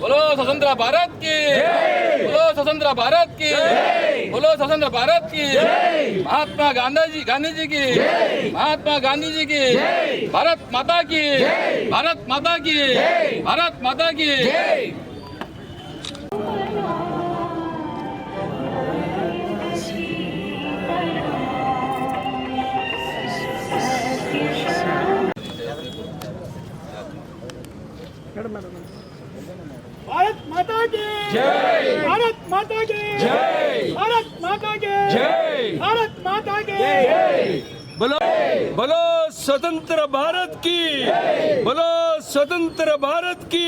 बोलो स्वतंत्र भारत की बोलो स्वतंत्र भारत की बोलो स्वतंत्र भारत की महात्मा गांधी जी गांधी जी की महात्मा गांधी जी की भारत माता की भारत माता की भारत माता की भारत माता की। जय। भारत माता की। जय। भारत माता की। जय। भारत माता की। जय। बोलो बोलो स्वतंत्र भारत की। बोलो स्वतंत्र भारत की।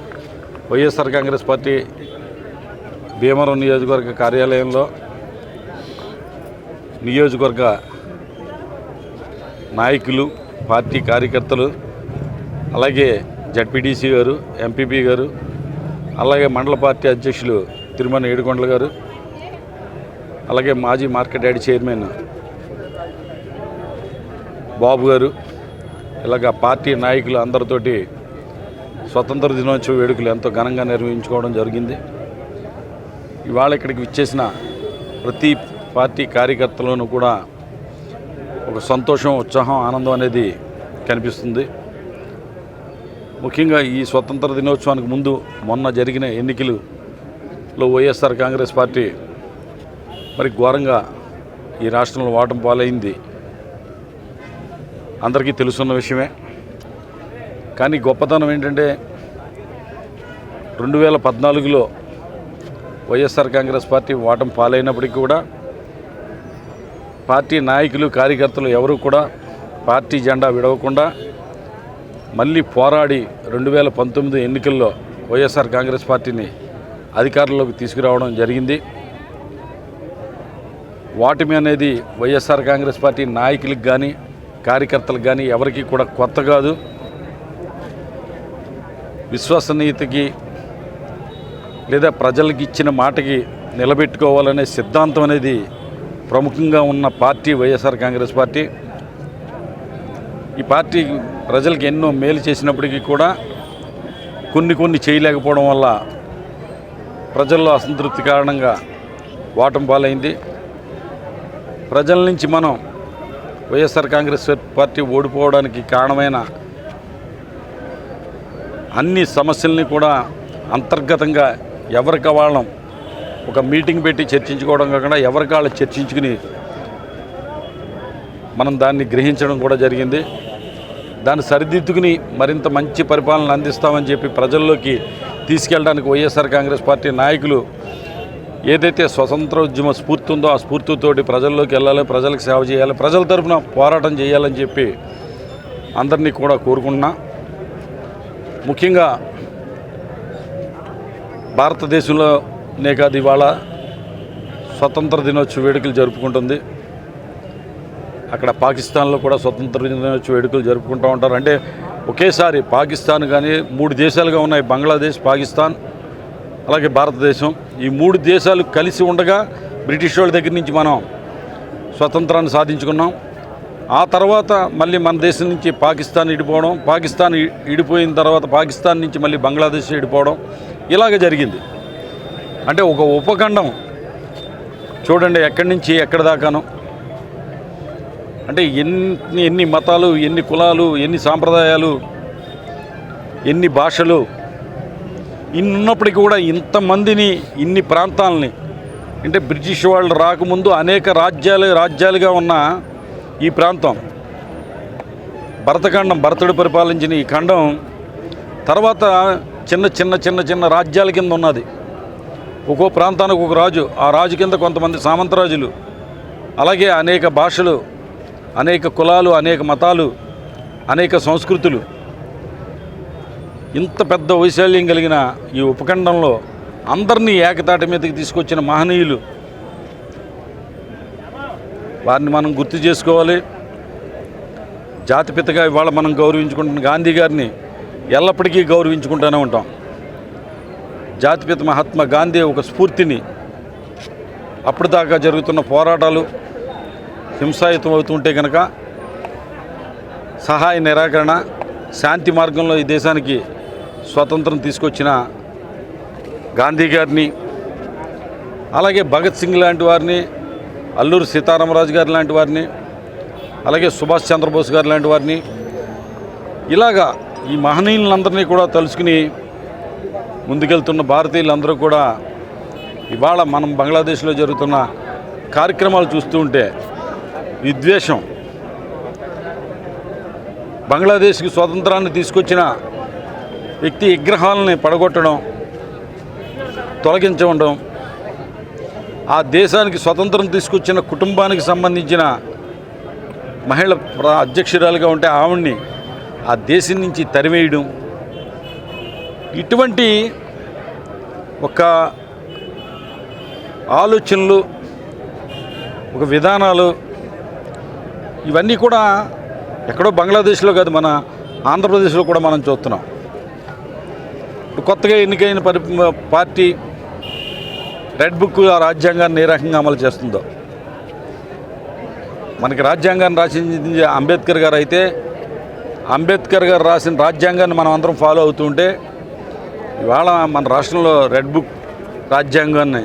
వైఎస్ఆర్ కాంగ్రెస్ పార్టీ భీమవరం నియోజకవర్గ కార్యాలయంలో నియోజకవర్గ నాయకులు పార్టీ కార్యకర్తలు అలాగే జడ్పీటీసీ గారు ఎంపీపీ గారు అలాగే మండల పార్టీ అధ్యక్షులు తిరుమల ఏడుకొండల గారు అలాగే మాజీ మార్కెట్ యార్డ్ చైర్మన్ బాబు గారు ఇలాగ పార్టీ నాయకులు అందరితోటి స్వతంత్ర దినోత్సవ వేడుకలు ఎంతో ఘనంగా నిర్వహించుకోవడం జరిగింది. ఇవాళ ఇక్కడికి విచ్చేసిన ప్రతి పార్టీ కార్యకర్తలను కూడా ఒక సంతోషం ఉత్సాహం ఆనందం అనేది కనిపిస్తుంది. ముఖ్యంగా ఈ స్వతంత్ర దినోత్సవానికి ముందు మొన్న జరిగిన ఎన్నికలలో వైఎస్ఆర్ కాంగ్రెస్ పార్టీ మరి ఘోరంగా ఈ రాష్ట్రంలో వాటం పాలైంది. అందరికీ తెలుసున్న విషయమే. కానీ గొప్పతనం ఏంటంటే రెండు వేల పద్నాలుగులో వైఎస్ఆర్ కాంగ్రెస్ పార్టీ ఓటం పాలైనప్పటికీ కూడా పార్టీ నాయకులు కార్యకర్తలు ఎవరు కూడా పార్టీ జెండా విడవకుండా మళ్ళీ పోరాడి రెండు వేల పంతొమ్మిది ఎన్నికల్లో వైఎస్ఆర్ కాంగ్రెస్ పార్టీని అధికారంలోకి తీసుకురావడం జరిగింది. ఓటమి అనేది వైఎస్ఆర్ కాంగ్రెస్ పార్టీ నాయకులకు కానీ కార్యకర్తలకు కానీ ఎవరికి కూడా కొత్త కాదు. విశ్వసనీయతకి లేదా ప్రజలకు ఇచ్చిన మాటకి నిలబెట్టుకోవాలనే సిద్ధాంతం అనేది ప్రముఖంగా ఉన్న పార్టీ వైఎస్ఆర్ కాంగ్రెస్ పార్టీ. ఈ పార్టీ ప్రజలకు ఎన్నో మేలు చేసినప్పటికీ కూడా కొన్ని కొన్ని చేయలేకపోవడం వల్ల ప్రజల్లో అసంతృప్తి కారణంగా వాటం పాలైంది. ప్రజల నుంచి మనం వైఎస్ఆర్ కాంగ్రెస్ పార్టీ ఓడిపోవడానికి కారణమైన అన్ని సమస్యల్ని కూడా అంతర్గతంగా ఎవరికి వాళ్ళం ఒక మీటింగ్ పెట్టి చర్చించుకోవడం కాకుండా ఎవరికి వాళ్ళు చర్చించుకుని మనం దాన్ని గ్రహించడం కూడా జరిగింది. దాన్ని సరిదిద్దుకుని మరింత మంచి పరిపాలన అందిస్తామని చెప్పి ప్రజల్లోకి తీసుకెళ్ళడానికి వైఎస్ఆర్ కాంగ్రెస్ పార్టీ నాయకులు ఏదైతే స్వతంత్ర ఉద్యమ స్ఫూర్తి ఉందో ఆ స్ఫూర్తితోటి ప్రజల్లోకి వెళ్ళాలి ప్రజలకు సేవ చేయాలి ప్రజల తరఫున పోరాటం చేయాలని చెప్పి అందరినీ కూడా కోరుకుంటున్నా. ముఖ్యంగా భారతదేశంలోనే కాదు ఇవాళ స్వతంత్ర దినోత్సవ వేడుకలు జరుపుకుంటుంది. అక్కడ పాకిస్తాన్లో కూడా స్వతంత్ర దినోత్సవ వేడుకలు జరుపుకుంటూ ఉంటారు. అంటే ఒకేసారి పాకిస్తాన్ కానీ మూడు దేశాలుగా ఉన్నాయి. బంగ్లాదేశ్ పాకిస్తాన్ అలాగే భారతదేశం. ఈ మూడు దేశాలు కలిసి ఉండగా బ్రిటిష్ వాళ్ళ దగ్గర నుంచి మనం స్వతంత్రాన్ని సాధించుకున్నాం. ఆ తర్వాత మళ్ళీ మన దేశం నుంచి పాకిస్తాన్ ఇడిపోవడం పాకిస్తాన్ ఇడిపోయిన తర్వాత పాకిస్తాన్ నుంచి మళ్ళీ బంగ్లాదేశ్ ఇడిపోవడం ఇలాగ జరిగింది. అంటే ఒక ఉపఖండం. చూడండి ఎక్కడి నుంచి ఎక్కడి దాకాను. అంటే ఎన్ని ఎన్ని మతాలు ఎన్ని కులాలు ఎన్ని సాంప్రదాయాలు ఎన్ని భాషలు. ఇన్ని ఉన్నప్పటికీ కూడా ఇంతమందిని ఇన్ని ప్రాంతాలని. అంటే బ్రిటిష్ వాళ్ళు రాకముందు అనేక రాజ్యాలు రాజ్యాలుగా ఉన్న ఈ ప్రాంతం భరతఖండం భరతుడు పరిపాలించిన ఈ ఖండం తర్వాత చిన్న చిన్న చిన్న చిన్న రాజ్యాల కింద ఉన్నది. ఒక్కో ప్రాంతానికి ఒక రాజు. ఆ రాజు కింద కొంతమంది సామంతరాజులు అలాగే అనేక భాషలు అనేక కులాలు అనేక మతాలు అనేక సంస్కృతులు. ఇంత పెద్ద వైశాల్యం కలిగిన ఈ ఉపఖండంలో అందరినీ ఏకతాటి మీదకి తీసుకొచ్చిన మహనీయులు వారిని మనం గుర్తు చేసుకోవాలి. జాతిపితగా ఇవాళ మనం గౌరవించుకుంటున్న గాంధీ గారిని ఎల్లప్పటికీ గౌరవించుకుంటూనే ఉంటాం. జాతిపిత మహాత్మా గాంధీ ఒక స్ఫూర్తిని అప్పటిదాకా జరుగుతున్న పోరాటాలు హింసాయుతం అవుతుంటే కనుక సహాయ నిరాకరణ శాంతి మార్గంలో ఈ దేశానికి స్వతంత్రం తీసుకొచ్చిన గాంధీ గారిని అలాగే భగత్ సింగ్ లాంటి వారిని అల్లూరు సీతారామరాజు గారి లాంటి వారిని అలాగే సుభాష్ చంద్రబోస్ గారు లాంటి వారిని ఇలాగా ఈ మహనీయులందరినీ కూడా తలుచుకుని ముందుకెళ్తున్న భారతీయులందరూ కూడా ఇవాళ మనం బంగ్లాదేశ్లో జరుగుతున్న కార్యక్రమాలు చూస్తూ ఉంటే విద్వేషం బంగ్లాదేశ్కి స్వాతంత్రాన్ని తీసుకొచ్చిన వ్యక్తి విగ్రహాలని పడగొట్టడం తొలగించడం ఆ దేశానికి స్వతంత్రం తీసుకొచ్చిన కుటుంబానికి సంబంధించిన మహిళ ప్ర- అధ్యక్షురాలుగా ఉంటే ఆవిడ్ని ఆ దేశం నుంచి తరివేయడం ఇటువంటి ఒక ఆలోచనలు ఒక విధానాలు ఇవన్నీ కూడా ఎక్కడో బంగ్లాదేశ్లో కాదు మన ఆంధ్రప్రదేశ్లో కూడా మనం చూస్తున్నాం. కొత్తగా ఎన్నికైన పరి పార్టీ రెడ్ బుక్ ఆ రాజ్యాంగాన్ని ఏ రకంగా అమలు చేస్తుందో. మనకి రాజ్యాంగాన్ని రాసింది అంబేద్కర్ గారు అయితే అంబేద్కర్ గారు రాసిన రాజ్యాంగాన్ని మనం అందరం ఫాలో అవుతూ ఉంటే ఇవాళ మన రాష్ట్రంలో రెడ్ బుక్ రాజ్యాంగాన్ని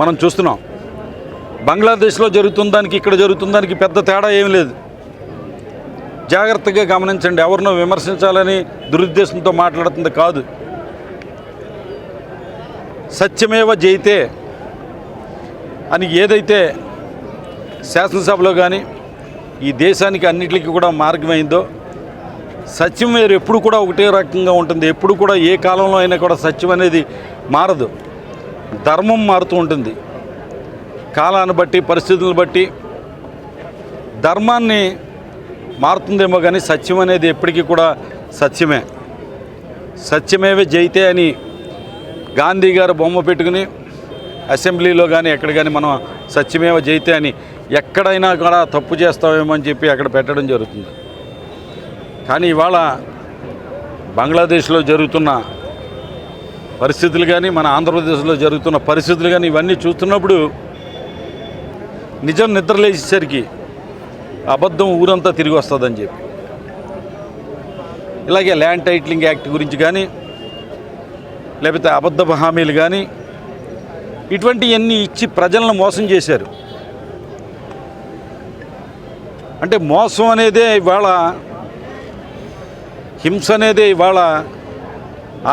మనం చూస్తున్నాం. బంగ్లాదేశ్లో జరుగుతున్న దానికి ఇక్కడ జరుగుతున్న దానికి పెద్ద తేడా ఏం లేదు. జాగ్రత్తగా గమనించండి ఎవరినో విమర్శించాలని దురుద్దేశంతో మాట్లాడుతుంది కాదు. సత్యమేవ జయితే అని ఏదైతే శాసనసభలో కానీ ఈ దేశానికి అన్నిటికీ కూడా మార్గమైందో సత్యం వేరు ఎప్పుడు కూడా ఒకటే రకంగా ఉంటుంది. ఎప్పుడు కూడా ఏ కాలంలో అయినా కూడా సత్యం అనేది మారదు. ధర్మం మారుతూ ఉంటుంది. కాలాన్ని బట్టి పరిస్థితులను బట్టి ధర్మాన్ని మారుతుందేమో కానీ సత్యం అనేది ఎప్పటికీ కూడా సత్యమే. సత్యమేవే జయితే అని గాంధీ గారు బొమ్మ పెట్టుకుని అసెంబ్లీలో కానీ ఎక్కడ కానీ మనం సత్యమేవ జయితే అని ఎక్కడైనా కూడా తప్పు చేస్తామేమో అని చెప్పి అక్కడ పెట్టడం జరుగుతుంది. కానీ ఇవాళ బంగ్లాదేశ్లో జరుగుతున్న పరిస్థితులు కానీ మన ఆంధ్రప్రదేశ్లో జరుగుతున్న పరిస్థితులు కానీ ఇవన్నీ చూస్తున్నప్పుడు నిజం నిద్రలేసేసరికి అబద్ధం ఊరంతా తిరిగి వస్తుందని చెప్పి. ఇలాగే ల్యాండ్ టైటిలింగ్ యాక్ట్ గురించి కానీ లేకపోతే అబద్ధ హామీలు కానీ ఇటువంటివన్నీ ఇచ్చి ప్రజలను మోసం చేశారు? అంటే మోసం అనేదే ఇవాళ హింస అనేదే ఇవాళ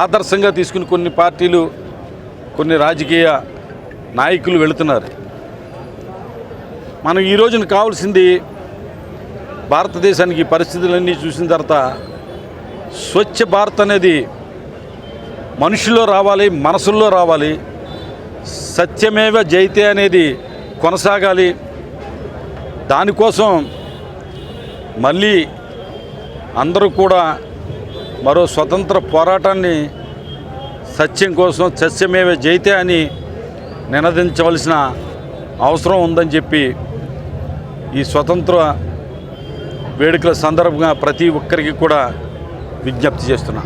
ఆదర్శంగా తీసుకుని కొన్ని పార్టీలు కొన్ని రాజకీయ నాయకులు వెళుతున్నారు. మనం ఈ రోజున కావాల్సింది భారతదేశానికి పరిస్థితులన్నీ చూసిన తర్వాత స్వచ్ఛ భారత్ అనేది మనుషుల్లో రావాలి మనసుల్లో రావాలి. సత్యమేవ జైతే అనేది కొనసాగాలి. దానికోసం మళ్ళీ అందరూ కూడా మరో స్వతంత్ర పోరాటాన్ని సత్యం కోసం సత్యమేవ జైతే అని నినదించవలసిన అవసరం ఉందని చెప్పి ఈ స్వతంత్ర వేడుకల సందర్భంగా ప్రతి ఒక్కరికి కూడా విజ్ఞప్తి చేస్తున్నా.